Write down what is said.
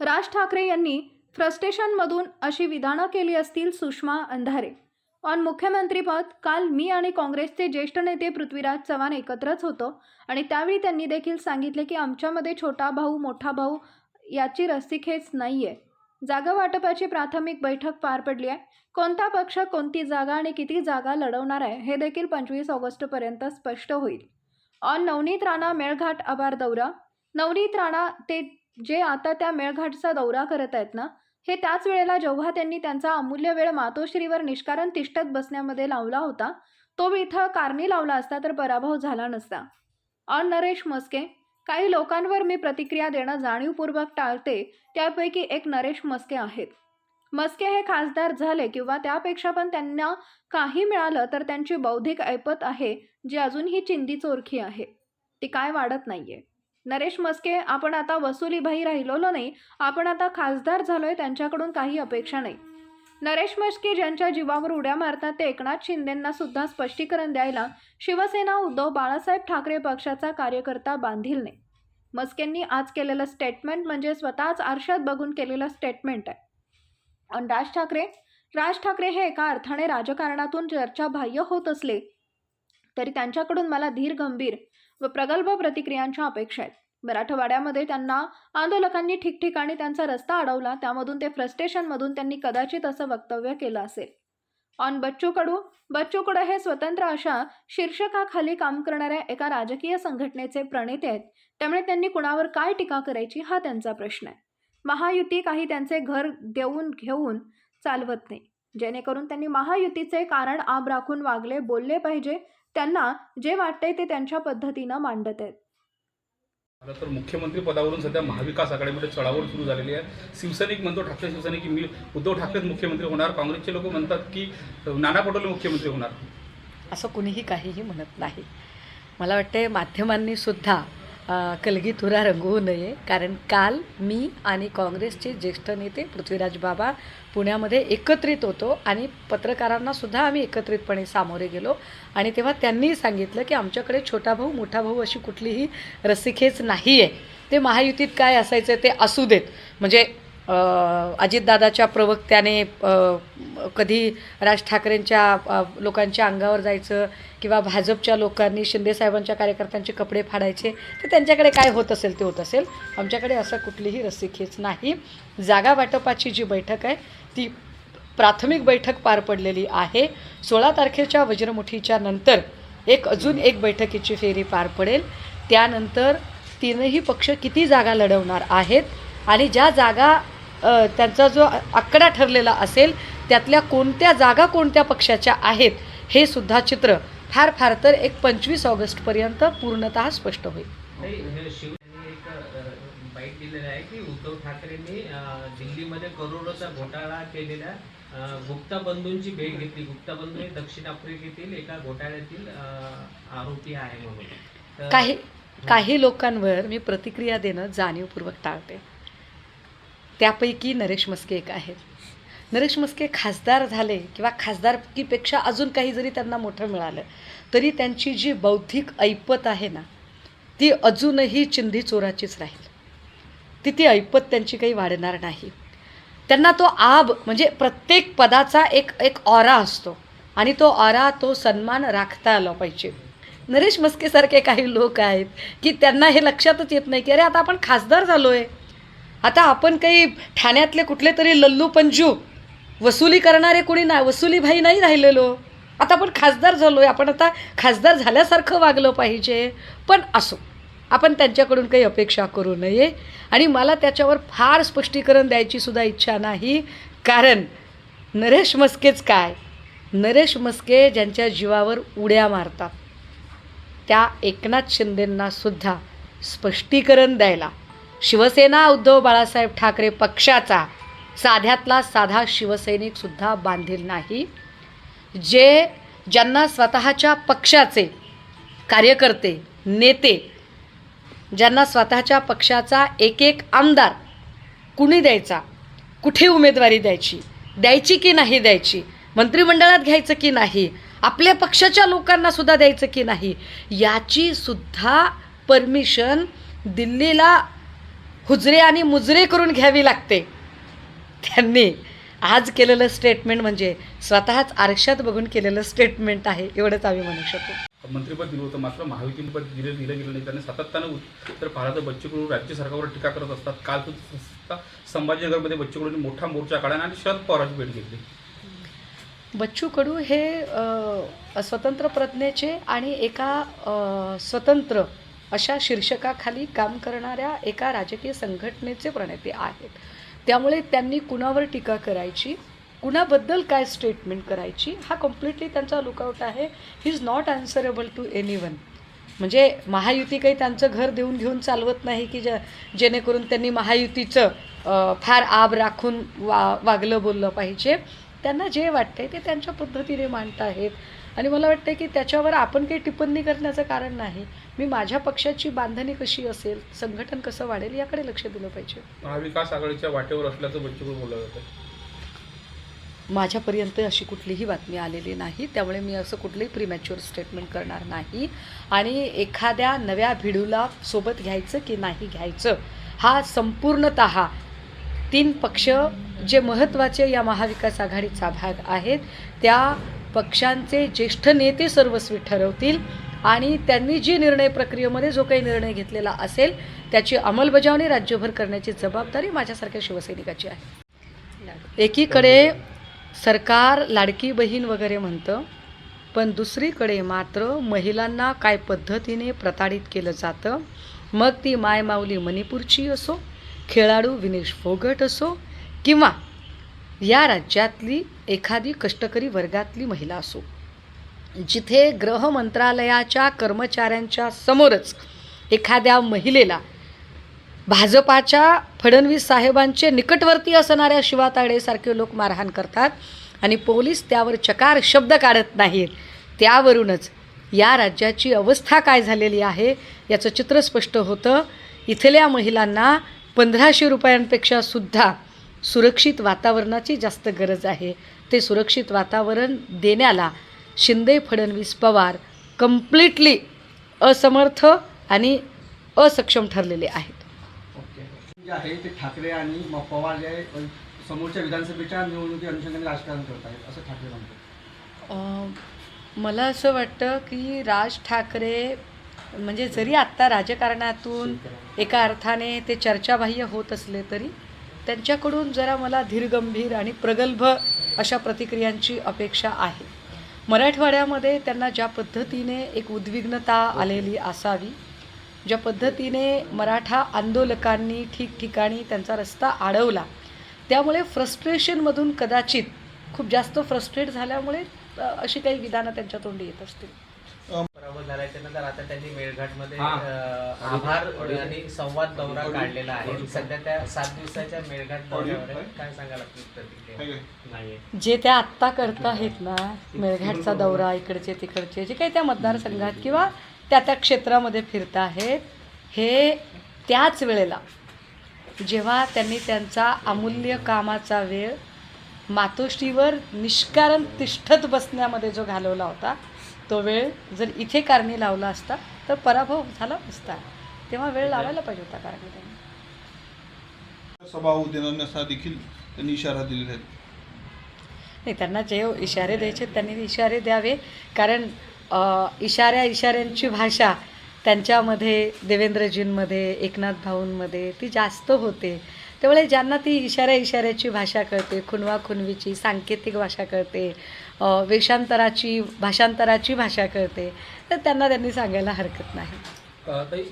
राज ठाकरे यांनी फ्रस्टेशनमधून अशी विधानं केली असतील सुषमा अंधारे. ऑन मुख्यमंत्रीपद काल मी आणि काँग्रेसचे ज्येष्ठ नेते पृथ्वीराज चव्हाण एकत्रच होतो आणि त्यावेळी त्यांनी देखील सांगितले की आमच्यामध्ये छोटा भाऊ मोठा भाऊ याची रस्सीखेच नाही आहे जागा वाटपाची प्राथमिक बैठक पार पडली आहे. कोणता पक्ष कोणती जागा आणि किती जागा लढवणार आहे हे देखील पंचवीस ऑगस्टपर्यंत स्पष्ट होईल. ऑन नवनीत राणा मेळघाट आभार दौरा. नवनीत राणा ते जे आता त्या मेळघाटचा दौरा करत आहेत ना हे त्याच वेळेला जेव्हा त्यांनी त्यांचा अमूल्य वेळ मातोश्रीवर निष्कारण तिष्ठत बसण्यामध्ये लावला होता तो इथं कारणी लावला असता तर पराभव झाला नसता. अन नरेश मस्के काही लोकांवर मी प्रतिक्रिया देणं जाणीवपूर्वक टाळते त्यापैकी एक नरेश मस्के आहेत. मस्के हे खासदार झाले किंवा त्यापेक्षा पण त्यांना काही मिळालं तर त्यांची बौद्धिक ऐपत आहे जी अजूनही चिंदी चोरखी आहे. ती काय वाढत नाहीये. नरेश मस्के आपण आता वसुलीबाई राहिलेलो नाही. आपण आता खासदार झालोय त्यांच्याकडून काही अपेक्षा नाही. नरेश मस्के ज्यांच्या जीवावर उड्या मारतात ते एकनाथ शिंदेंना सुद्धा स्पष्टीकरण द्यायला शिवसेना उद्धव बाळासाहेब ठाकरे पक्षाचा कार्यकर्ता बांधील नाही. मस्केंनी आज केलेलं स्टेटमेंट म्हणजे स्वतःच आरशात बघून केलेलं स्टेटमेंट आहे. आणि राज ठाकरे? राज ठाकरे हे एका अर्थाने राजकारणातून चर्चाबाह्य होत असले तरी त्यांच्याकडून मला धीर गंभीर. व प्रगल्भ प्रतिक्रियांच्या अपेक्षा आहेत. मराठवाड्यामध्ये त्यांना आंदोलकांनी ठिकठिकाणी त्यांचा रस्ता अडवला त्यामधून ते फ्रस्ट्रेशनमधून त्यांनी कदाचित असं वक्तव्य केलं असेल. ऑन बच्चू कडू बच्चू कडू हे स्वतंत्र अशा शीर्षकाखाली काम करणाऱ्या एका राजकीय संघटनेचे प्रणेते आहेत. त्यामुळे त्यांनी कुणावर काय टीका करायची हा त्यांचा प्रश्न आहे. महायुती काही त्यांचे घर देऊन घेऊन चालवत नाही. जेणेकरून त्यांनी महायुतीचे कारण आब राखून वागले बोलले पाहिजे त्यांना जे वाटतंय ते त्यांच्या पद्धतीनं मांडत आहेत. खरं तर मुख्यमंत्री पदावरून सध्या महाविकास आघाडीमध्ये चढाओढ सुरू झालेली आहे. शिवसैनिक म्हणतो ठाकरे शिवसैनिक की मी उद्धव ठाकरेच मुख्यमंत्री होणार. काँग्रेसचे लोक म्हणतात की नाना पटोले मुख्यमंत्री होणार. असं कुणीही काहीही म्हणत नाही. मला वाटते माध्यमांनी सुद्धा कलगी कलगीतुरा रंगवू नये. कारण काल मी आणि काँग्रेसचे ज्येष्ठ नेते पृथ्वीराज बाबा पुण्यामध्ये एकत्रित होतो आणि पत्रकारांनासुद्धा आम्ही एकत्रितपणे सामोरे गेलो. आणि तेव्हा त्यांनी सांगितलं की आमच्याकडे छोटा भाऊ मोठा भाऊ अशी कुठलीही रस्सीखेच नाही आहे ते महायुतीत काय असायचं ते असू देत. म्हणजे अजितदादाच्या प्रवक्त्याने कधी राज ठाकरेंच्या लोकांच्या अंगावर जायचं किंवा भाजपच्या लोकांनी शिंदेसाहेबांच्या कार्यकर्त्यांचे कपडे फाडायचे तर त्यांच्याकडे काय होत असेल ते होत असेल. आमच्याकडे असं कुठलीही रस्सीखेच नाही. जागा वाटपाची जी बैठक आहे ती प्राथमिक बैठक पार पडलेली आहे. सोळा तारखेच्या वज्रमुठीच्या नंतर एक अजून एक बैठकीची फेरी पार पडेल. त्यानंतर तीनही पक्ष किती जागा लढवणार आहेत आणि ज्या जागा त्यांचा जो आकडा ठरलेला असेल त्यातल्या कोणत्या जागा कोणत्या पक्षाच्या आहेत हे सुद्धा चित्र फार फार तर एक पंचवीस ऑगस्टपर्यंत पूर्णतः स्पष्ट होईल. नाही शिवसेनेने एक अ, बाईट दिलेलं आहे की उद्धव ठाकरेंनी अ, दिल्लीमध्ये करोडोचा घोटाळा केलेल्या अ, गुप्ता बंधूंची भेट घेतली. गुप्ता बंधू हे दक्षिण आफ्रिकेतील एका घोटाळ्यातील आरोपी आहे म्हणून. काही काही लोकांवर मी प्रतिक्रिया देणं जाणीवपूर्वक टाळते. त्यापैकी नरेश मस्के एक आहेत. नरेश मस्के खासदार झाले किंवा खासदारकीपेक्षा अजून काही जरी त्यांना मोठं मिळालं तरी त्यांची जी बौद्धिक ऐपत आहे ना ती अजूनही चिंधी चोराचीच राहील. ती ती ऐपत त्यांची काही वाढणार नाही. त्यांना तो आब म्हणजे प्रत्येक पदाचा एक एक ऑरा असतो आणि तो ऑरा तो सन्मान राखता आला पाहिजे. नरेश मस्केसारखे काही लोक आहेत की त्यांना हे लक्षातच येत नाही की अरे आता आपण खासदार झालो आहे आता आपण काही ठाण्यातले कुठले तरी लल्लू पंजू वसुली करणारे कोणी ना वसुलीभाई नाही राहिलेलो. आता आपण खासदार झालो आहे आपण आता खासदार झाल्यासारखं वागलं पाहिजे. पण असो आपण त्यांच्याकडून काही अपेक्षा करू नये. आणि मला त्याच्यावर फार स्पष्टीकरण द्यायची सुद्धा इच्छा नाही. कारण नरेश मस्केच काय? नरेश मस्के ज्यांच्या जीवावर उड्या मारतात. त्या एकनाथ शिंदेंनासुद्धा स्पष्टीकरण द्यायला शिवसेना उद्धव बाळासाहेब ठाकरे पक्षाचा साध्यातला साधा शिवसैनिकसुद्धा बांधील नाही. जे ज्यांना स्वतःच्या पक्षाचे कार्यकर्ते नेते ज्यांना स्वतःच्या पक्षाचा एक एक आमदार कुणी द्यायचा? कुठे उमेदवारी द्यायची? द्यायची की नाही द्यायची? मंत्रिमंडळात घ्यायचं की नाही? आपल्या पक्षाच्या लोकांना सुद्धा द्यायचं की नाही? याची सुद्धा परमिशन दिल्लीला हुजरे आणि मुजरे करून घ्यावी लागते. त्यांनी आज केलेलं स्टेटमेंट म्हणजे स्वतःच आरशात बघून केलेलं स्टेटमेंट आहे एवढंच आम्ही म्हणू शकतो मंत्रिपद दिलं होतं मात्र महायुतीपद दिलं दिलं गेलं नाही. त्यांनी सातत्यानं तर बच्चू कडू राज्य सरकारवर टीका करत असतात. काल संभाजीनगरमध्ये बच्चू कडूंनी मोठा मोर्चा काढला आणि शरद पवारांची भेट घेतली. बच्चू कडू हे स्वतंत्र प्रज्ञेचे आणि एका स्वतंत्र अशा शीर्षकाखाली काम करणाऱ्या एका राजकीय संघटनेचे प्रणेते आहेत. त्यामुळे त्यांनी कुणावर टीका करायची कुणाबद्दल काय स्टेटमेंट करायची हा कम्प्लिटली त्यांचा लुकआउट आहे. He is not answerable to anyone म्हणजे महायुती काही त्यांचं घर देऊन घेऊन चालवत नाही की ज्या जेणेकरून त्यांनी महायुतीचं फार आब राखून वा वागलं बोललं पाहिजे. त्यांना जे वाटतंय ते त्यांच्या पद्धतीने मांडत आहेत. आणि मला वाटतं की त्याच्यावर आपण काही टिप्पणी करण्याचं कारण नाही. मी माझ्या पक्षाची बांधणी कशी असेल संघटन कसं वाढेल याकडे लक्ष दिलं पाहिजे. महाविकास आघाडीच्या वाटेवर असल्याचं बच्चू कडू बोललं जातं माझ्यापर्यंत अशी कुठलीही बातमी आलेली नाही. त्यामुळे मी असं कुठलंही प्रीमॅच्युअर स्टेटमेंट करणार नाही. आणि एखाद्या नव्या भिडूला सोबत घ्यायचं की नाही घ्यायचं हा संपूर्णत तीन पक्ष जे महत्त्वाचे या महाविकास आघाडीचा भाग आहेत त्या पक्षांचे ज्येष्ठ नेते सर्वस्वी ठरवतील आणि त्यांनी जी निर्णय प्रक्रियेमध्ये जो काही निर्णय घेतलेला असेल त्याची अंमलबजावणी राज्यभर करण्याची जबाबदारी माझ्यासारख्या शिवसैनिकाची आहे. एकीकडे सरकार लाडकी बहीण वगैरे म्हणतं पण दुसरीकडे मात्र महिलांना काय पद्धतीने प्रताडित केलं जातं मग ती मायमाऊली मणिपूरची असो खेळाडू विनेश फोगट असो किंवा या राज्यातली एखादी कष्टकरी वर्गातली महिला असो जिथे गृह मंत्रालयाच्या कर्मचाऱ्यांच्या समोरच एखाद्या महिलेला भाजपाच्या फडणवीस साहेबांचे निकटवर्ती असणाऱ्या शिवाताडेसारखे लोक मारहाण करतात आणि पोलीस त्यावर चकार शब्द काढत नाहीत त्यावरूनच या राज्याची अवस्था काय झालेली आहे याचं चित्र स्पष्ट होतं. इथल्या महिलांना पंधराशे रुपयांपेक्षा सुद्धा सुरक्षित वातावरणाची जास्त गरज आहे. ते सुरक्षित वातावरण देण्याला शिंदे फडणवीस पवार कम्प्लिटली असमर्थ आणि असक्षम ठरलेले आहेत. जे आहे ते ठाकरे आणि म- पवार जे समोरच्या विधानसभेच्या निवडणुकी अनुषंगाने राजकारण करत आहेत असं ठाकरे म्हणतात. मला असं वाटतं की राज ठाकरे म्हणजे जरी आत्ता राजकारणातून एका अर्थाने ते चर्चाबाह्य होत असले तरी त्यांच्याकडून जरा मला धीरगंभीर आणि प्रगल्भ अशा प्रतिक्रियांची अपेक्षा आहे. मराठवाड्यामध्ये त्यांना ज्या पद्धतीने एक उद्विग्नता आलेली असावी ज्या पद्धतीने मराठा आंदोलकांनी ठिकठिकाणी त्यांचा रस्ता अडवला त्यामुळे फ्रस्ट्रेशनमधून कदाचित खूप जास्त फ्रस्ट्रेट झाल्यामुळे अशी काही विधानं त्यांच्या तोंडी येत असतील. पराभव आता त्यांनी मेळघाटमध्ये आभार आणि संवाद दौरा काढलेला आहे. सध्या त्या सात दिवसाच्या मेळघाट दौऱ्यावर. काय प्रतिक्रिया? जे त्या आत्ता करत आहेत ना मेळघाटचा दौरा इकडचे तिकडचे जे काही त्या मतदारसंघात किंवा त्या त्या क्षेत्रामध्ये फिरत आहेत हे त्याच वेळेला जेव्हा त्यांनी त्यांचा अमूल्य कामाचा वेळ मातोश्रीवर निष्कारण तिष्ठत बसण्यामध्ये जो घालवला होता तो वेळ जर इथे कारणी लावला असता तर पराभव झाला नसता तेव्हा वेळ लावायला पाहिजे होता कारणी त्यांनी. सभा देखील त्यांनी इशारा दिलेला आहे. नाही त्यांना जे इशारे द्यायचे त्यांनी इशारे द्यावे. कारण इशाऱ्या इशाऱ्यांची भाषा त्यांच्यामध्ये देवेंद्रजींमध्ये एकनाथ भाऊंमध्ये ती जास्त होते. त्यामुळे ज्यांना ती इशाऱ्या इशाऱ्याची भाषा कळते खुणवा खुणवीची सांकेतिक भाषा कळते वेषांतराची भाषांतराची भाषा कळते तर त्यांना त्यांनी सांगायला हरकत नाही.